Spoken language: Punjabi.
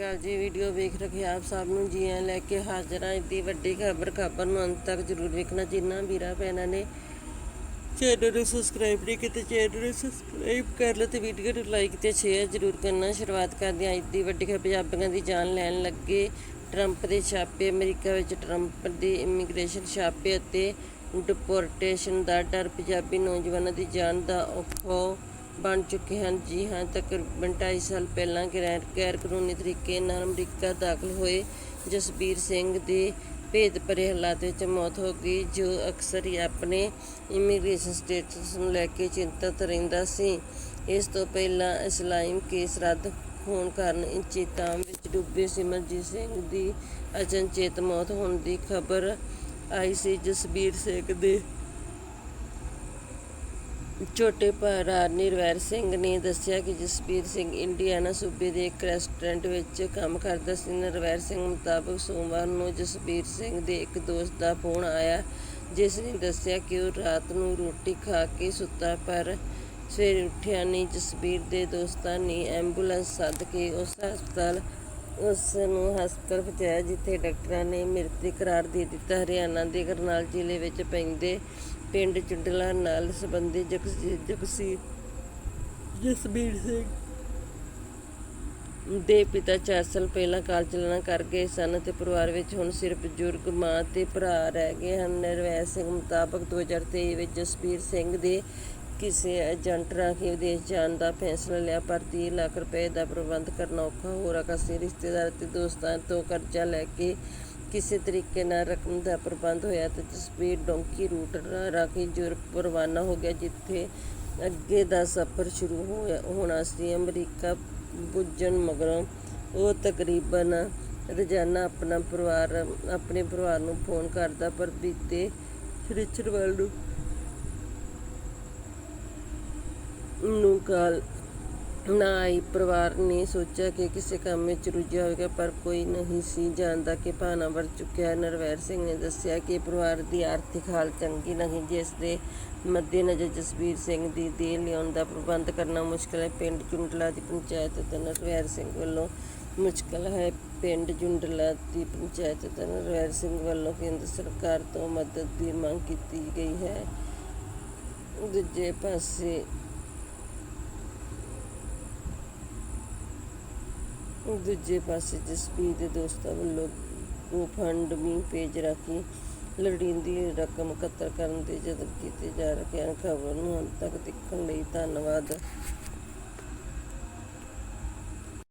ਅਕਾਲ ਜੀ ਵੀਡੀਓ ਵੇਖ ਰਹੇ ਆਪ ਸਭ ਨੂੰ ਜੀ ਆਇਆਂ ਲੈ ਕੇ ਹਾਜ਼ਰ ਹਾਂ। ਦੀ ਵੱਡੀ ਖਬਰ ਖਬਰ ਨੂੰ ਅੰਤ ਤੱਕ ਜ਼ਰੂਰ ਵੇਖਣਾ। ਜਿੰਨਾ ਵੀਰਾਂ ਭੈਣਾਂ ਨੇ ਚੈਨਲ ਨੂੰ ਸਬਸਕ੍ਰਾਈਬ ਨਹੀਂ ਕੀਤਾ ਚੈਨਲ ਨੂੰ ਸਬਸਕ੍ਰਾਈਬ ਕਰ ਲਓ ਤੇ ਵੀਡੀਓ ਨੂੰ ਲਾਈਕ ਤੇ ਸ਼ੇਅਰ ਜ਼ਰੂਰ ਕਰਨਾ। ਸ਼ੁਰੂਆਤ ਕਰਦੇ ਹਾਂ। ਦੀ ਵੱਡੀ ਖਬਰ, ਪੰਜਾਬੀਆਂ ਦੀ ਜਾਨ ਲੈਣ ਲੱਗੇ ਟਰੰਪ ਦੇ ਛਾਪੇ। ਅਮਰੀਕਾ ਵਿੱਚ ਟਰੰਪ ਦੇ ਇਮੀਗ੍ਰੇਸ਼ਨ ਛਾਪੇ ਅਤੇ ਡਿਪੋਰਟੇਸ਼ਨ ਦਾ ਡਰ ਪੰਜਾਬੀ ਨੌਜਵਾਨਾਂ ਦੀ ਜਾਨ ਦਾ ਔਖਾ ਬਣ ਚੁੱਕੇ ਹਨ। ਜੀ ਹਾਂ, ਤਕਰੀਬਨ 2.5 ਸਾਲ ਪਹਿਲਾਂ ਗੈਰ ਗੈਰ ਕਾਨੂੰਨੀ ਤਰੀਕੇ ਨਾਲ ਅਮਰੀਕਾ ਦਾਖਲ ਹੋਏ। ਜਸਬੀਰ ਸਿੰਘ ਦੇ ਭੇਦ ਭਰੇ ਹਾਲਾਤ ਵਿੱਚ ਮੌਤ ਹੋ ਗਈ, ਜੋ ਅਕਸਰ ਹੀ ਆਪਣੇ ਇਮੀਗ੍ਰੇਸ਼ਨ ਸਟੇਟਸ ਨੂੰ ਲੈ ਕੇ ਚਿੰਤਤ ਰਹਿੰਦਾ ਸੀ। ਇਸ ਤੋਂ ਪਹਿਲਾਂ ਇਸਲਾਮ ਕੇਸ ਰੱਦ ਹੋਣ ਕਾਰਨ ਚਿੰਤਾ ਵਿੱਚ ਡੁੱਬੇ ਸਿਮਰਜੀਤ ਸਿੰਘ ਦੀ ਅਚਨਚੇਤ ਮੌਤ ਹੋਣ ਦੀ ਖਬਰ ਆਈ ਸੀ। ਜਸਬੀਰ ਸਿੰਘ ਦੇ ਛੋਟੇ ਭਰਾ ਨਿਰਵੈਰ ਸਿੰਘ ਨੇ ਦੱਸਿਆ ਕਿ ਜਸਬੀਰ ਸਿੰਘ ਇੰਡੀਆਨਾ ਸੂਬੇ ਦੇ ਇੱਕ ਰੈਸਟੋਰੈਂਟ ਵਿੱਚ ਕੰਮ ਕਰਦਾ ਸੀ। ਨਿਰਵੈਰ ਸਿੰਘ ਮੁਤਾਬਕ ਸੋਮਵਾਰ ਨੂੰ ਜਸਬੀਰ ਸਿੰਘ ਦੇ ਇੱਕ ਦੋਸਤ ਦਾ ਫੋਨ ਆਇਆ, ਜਿਸ ਨੇ ਦੱਸਿਆ ਕਿ ਉਹ ਰਾਤ ਨੂੰ ਰੋਟੀ ਖਾ ਕੇ ਸੁੱਤਾ, ਪਰ ਸਵੇਰੇ ਉੱਠਿਆ ਨਹੀਂ। ਜਸਬੀਰ ਦੇ ਦੋਸਤਾਂ ਨੇ ਐਂਬੂਲੈਂਸ ਸੱਦ ਕੇ ਉਸ ਹਸਪਤਾਲ ਉਸ ਨੂੰ ਹਸਪਤਾਲ ਪਹੁੰਚਾਇਆ, ਜਿੱਥੇ ਡਾਕਟਰਾਂ ਨੇ ਮ੍ਰਿਤਕ ਕਰਾਰ ਦੇ ਦਿੱਤਾ। ਹਰਿਆਣਾ ਦੇ ਕਰਨਾਲ ਜ਼ਿਲ੍ਹੇ ਵਿੱਚ ਪੈਂਦੇ ਪਿੰਡ ਚੁੰਡਲਾ ਨਾਲ ਸੰਬੰਧਿਤ ਜਗਸੀ ਜਗਸੀ, ਜਸਬੀਰ ਸਿੰਘ ਦੇ ਪਿਤਾ ਚਾਰ ਸਾਲ ਪਹਿਲਾਂ ਕਾਰ ਚਲਾਣਾ ਕਰ ਗਏ ਸਨ ਤੇ ਪਰਿਵਾਰ ਵਿੱਚ ਹੁਣ ਸਿਰਫ ਬਜ਼ੁਰਗ ਮਾਂ ਤੇ ਭਰਾ ਰਹਿ ਗਏ ਹਨ। ਨਿਰਵੈਰ ਸਿੰਘ ਮੁਤਾਬਕ 2023 ਵਿੱਚ ਜਸਬੀਰ ਸਿੰਘ ਦੇ ਕਿਸੇ ਏਜੰਟ ਰਾਹੀਂ ਵਿਦੇਸ਼ ਜਾਣ ਦਾ ਫੈਸਲਾ ਲਿਆ, ਪਰ 30 ਲੱਖ ਰੁਪਏ ਦਾ ਪ੍ਰਬੰਧ ਕਰਨਾ ਔਖਾ ਹੋ ਰਿਹਾ। ਸੀ ਰਿਸ਼ਤੇਦਾਰ ਅਤੇ ਦੋਸਤਾਂ ਤੋਂ ਕਰਜ਼ਾ ਲੈ ਕੇ ਕਿਸੇ ਤਰੀਕੇ ਨਾਲ ਰਕਮ ਦਾ ਪ੍ਰਬੰਧ ਹੋਇਆ ਤੇ ਜਸਬੀਰ ਡੋਂਕੀ ਰੂਟ ਰਾਹੀਂ ਯੂਰਪ ਰਵਾਨਾ ਹੋ ਗਿਆ, ਜਿੱਥੇ ਅੱਗੇ ਦਾ ਸਫ਼ਰ ਸ਼ੁਰੂ ਹੋਇਆ। ਹੋਣਾ ਸੀ ਅਮਰੀਕਾ ਪੁੱਜਣ ਮਗਰੋਂ ਉਹ ਤਕਰੀਬਨ ਰੋਜ਼ਾਨਾ ਆਪਣਾ ਪਰਿਵਾਰ, ਆਪਣੇ ਪਰਿਵਾਰ ਨੂੰ ਫੋਨ ਕਰਦਾ, ਪਰ ਬੀਤੇ ਸ਼ਨੀਚਰਵਾਰ ਨੂੰ ਨੂੰ ਕਾਲ ਨਾ ਆਈ ਪਰਿਵਾਰ ਨੇ ਸੋਚਿਆ ਕਿ ਕਿਸੇ ਕੰਮ ਵਿੱਚ ਰੁੱਝਿਆ ਹੋਵੇਗਾ, ਪਰ ਕੋਈ ਨਹੀਂ ਸੀ ਜਾਣਦਾ ਕਿ ਭਾਣਾ ਵਰ ਚੁੱਕਿਆ ਨਰਵੈਰ ਸਿੰਘ ਨੇ ਦੱਸਿਆ ਕਿ ਪਰਿਵਾਰ ਦੀ ਆਰਥਿਕ ਹਾਲਤ ਚੰਗੀ ਨਹੀਂ, ਜਿਸ ਦੇ ਮੱਦੇਨਜ਼ਰ ਜਸਬੀਰ ਸਿੰਘ ਦੀ ਦੇਹ ਲਿਆਉਣ ਦਾ ਪ੍ਰਬੰਧ ਕਰਨਾ ਮੁਸ਼ਕਲ ਹੈ। ਪਿੰਡ ਚੁੰਡਲਾ ਦੀ ਪੰਚਾਇਤ ਤੇ ਨਰਵੈਰ ਸਿੰਘ ਵੱਲੋਂ ਮੁਸ਼ਕਲ ਹੈ। ਪਿੰਡ ਜੁੰਡਲਾ ਦੀ ਪੰਚਾਇਤ ਤੇ ਨਰਵੈਰ ਸਿੰਘ ਵੱਲੋਂ ਕੇਂਦਰ ਸਰਕਾਰ ਤੋਂ ਮਦਦ ਦੀ ਮੰਗ ਕੀਤੀ ਗਈ ਹੈ। ਦੂਜੇ ਪਾਸੇ ਦੂਜੇ ਪਾਸੇ ਜਸਬੀਰ ਦੇ ਦੋਸਤਾਂ ਵੱਲੋਂ ਗੋਫੰਡ ਪੇਜ ਰਾਖੀ ਲੋੜੀਂਦੀ ਰਕਮ ਇਕੱਤਰ ਕਰਨ ਦੇ ਯਤਨ ਕੀਤੇ ਜਾ ਰਹੇ ਹਨ। ਖਬਰ ਨੂੰ ਅੰਤ ਤੱਕ ਦੇਖਣ ਲਈ ਧੰਨਵਾਦ।